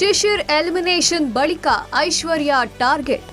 Shishir elimination ಬಳಿಕ Aishwarya target.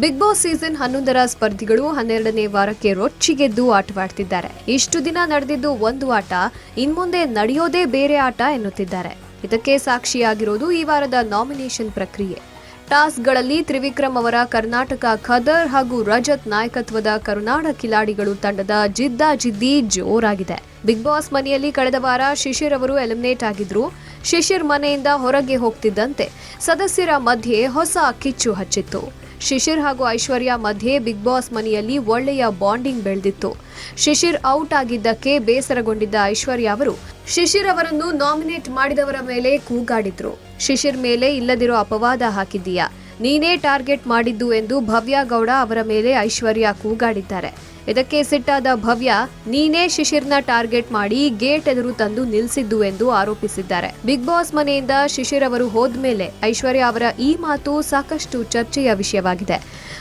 Bigg Boss season ಹನ್ನೊಂದರ ಸ್ಪರ್ಧಿಗಳು ಹನ್ನೆರಡನೇ ವಾರಕ್ಕೆ ರೊಚ್ಚಿಗೆದ್ದು ಆಟವಾಡ್ತಿದ್ದಾರೆ. ಇಷ್ಟು ದಿನ ನಡೆದಿದ್ದು ಒಂದು ಆಟ, ಇನ್ಮುಂದೆ ನಡೆಯೋದೇ ಬೇರೆ ಆಟ ಎನ್ನುತ್ತಿದ್ದಾರೆ. ಇದಕ್ಕೆ ಸಾಕ್ಷಿಯಾಗಿರೋದು ಈ ವಾರದ ನಾಮಿನೇಷನ್ ಪ್ರಕ್ರಿಯೆ. ಟಾಸ್ಕ್ಗಳಲ್ಲಿ ತ್ರಿವಿಕ್ರಮ್ ಅವರ ಕರ್ನಾಟಕ ಖದರ್ ಹಾಗೂ ರಜತ್ ನಾಯಕತ್ವದ ಕರುನಾಡ ಕಿಲಾಡಿಗಳು ತಂಡದ ಜಿದ್ದಾಜಿದ್ದಿ ಜೋರಾಗಿದೆ. ಬಿಗ್ ಬಾಸ್ ಮನೆಯಲ್ಲಿ ಕಳೆದ ವಾರ ಶಿಶಿರ್ ಅವರು ಎಲಿಮಿನೇಟ್ ಆಗಿದ್ರು. ಶಿಶಿರ್ ಮನೆಯಿಂದ ಹೊರಗೆ ಹೋಗ್ತಿದ್ದಂತೆ ಸದಸ್ಯರ ಮಧ್ಯೆ ಹೊಸ ಕಿಚ್ಚು ಹಚ್ಚಿತ್ತು. ಶಿಶಿರ್ ಹಾಗೂ ಐಶ್ವರ್ಯ ಮಧ್ಯೆ ಬಿಗ್ ಬಾಸ್ ಮನೆಯಲ್ಲಿ ಒಳ್ಳೆಯ ಬಾಂಡಿಂಗ್ ಬೆಳೆದಿತ್ತು. ಶಿಶಿರ್ ಔಟ್ ಆಗಿದ್ದಕ್ಕೆ ಬೇಸರಗೊಂಡಿದ್ದ ಐಶ್ವರ್ಯ ಅವರು ಶಿಶಿರ್ ಅವರನ್ನು ನಾಮಿನೇಟ್ ಮಾಡಿದವರ ಮೇಲೆ ಕೂಗಾಡಿದ್ರು. ಶಿಶಿರ್ ಮೇಲೆ ಇಲ್ಲದಿರೋ ಅಪವಾದ ಹಾಕಿದ್ದೀಯಾ? ನೀನೇ ಟಾರ್ಗೆಟ್ ಮಾಡಿದ್ದು ಎಂದು ಭವ್ಯ ಗೌಡ ಅವರ ಮೇಲೆ ಐಶ್ವರ್ಯ ಕೂಗಾಡಿದ್ದಾರೆ. ಇದಕ್ಕೆ ಸಿಟ್ಟಾದ ಭವ್ಯ, ನೀನೇ ಶಿಶಿರ್ನ ಟಾರ್ಗೆಟ್ ಮಾಡಿ ಗೇಟ್ ಎದುರು ತಂದು ನಿಲ್ಲಿಸಿದ್ದು ಎಂದು ಆರೋಪಿಸಿದ್ದಾರೆ. ಬಿಗ್ ಬಾಸ್ ಮನೆಯಿಂದ ಶಿಶಿರ್ ಅವರು ಹೋದ್ಮೇಲೆ ಐಶ್ವರ್ಯ ಅವರ ಈ ಮಾತು ಸಾಕಷ್ಟು ಚರ್ಚೆಯ ವಿಷಯವಾಗಿದೆ.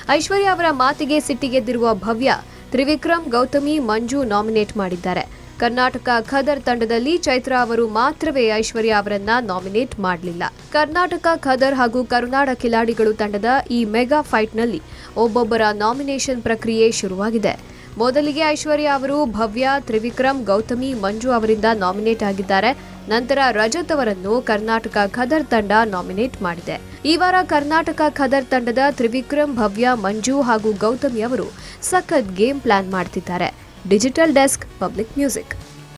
ಐಶ್ವರ್ಯ ಅವರ ಮಾತಿಗೆ ಸಿಟ್ಟಿಗೆದ್ದಿರುವ ಭವ್ಯ, ತ್ರಿವಿಕ್ರಮ್, ಗೌತಮಿ, ಮಂಜು ನಾಮಿನೇಟ್ ಮಾಡಿದ್ದಾರೆ. ಕರ್ನಾಟಕ ಖದರ್ ತಂಡದಲ್ಲಿ ಚೈತ್ರ ಅವರು ಮಾತ್ರವೇ ಐಶ್ವರ್ಯ ಅವರನ್ನ ನಾಮಿನೇಟ್ ಮಾಡಲಿಲ್ಲ. ಕರ್ನಾಟಕ ಖದರ್ ಹಾಗೂ ಕರುನಾಡ ಕಿಲಾಡಿಗಳು ತಂಡದ ಈ ಮೆಗಾ ಫೈಟ್ನಲ್ಲಿ ಒಬ್ಬೊಬ್ಬರ ನಾಮಿನೇಷನ್ ಪ್ರಕ್ರಿಯೆ ಶುರುವಾಗಿದೆ. ಮೊದಲಿಗೆ ಐಶ್ವರ್ಯ ಅವರು ಭವ್ಯ, ತ್ರಿವಿಕ್ರಮ್, ಗೌತಮಿ, ಮಂಜು ಅವರಿಂದ ನಾಮಿನೇಟ್ ಆಗಿದ್ದಾರೆ. ನಂತರ ರಜತ್ ಅವರನ್ನು ಕರ್ನಾಟಕ ಖದರ್ ತಂಡ ನಾಮಿನೇಟ್ ಮಾಡಿದೆ. ಈ ವಾರ ಕರ್ನಾಟಕ ಖದರ್ ತಂಡದ ತ್ರಿವಿಕ್ರಮ್, ಭವ್ಯ, ಮಂಜು ಹಾಗೂ ಗೌತಮಿ ಅವರು ಸಖತ್ ಗೇಮ್ ಪ್ಲಾನ್ ಮಾಡ್ತಿದ್ದಾರೆ. Digital Desk Public Music.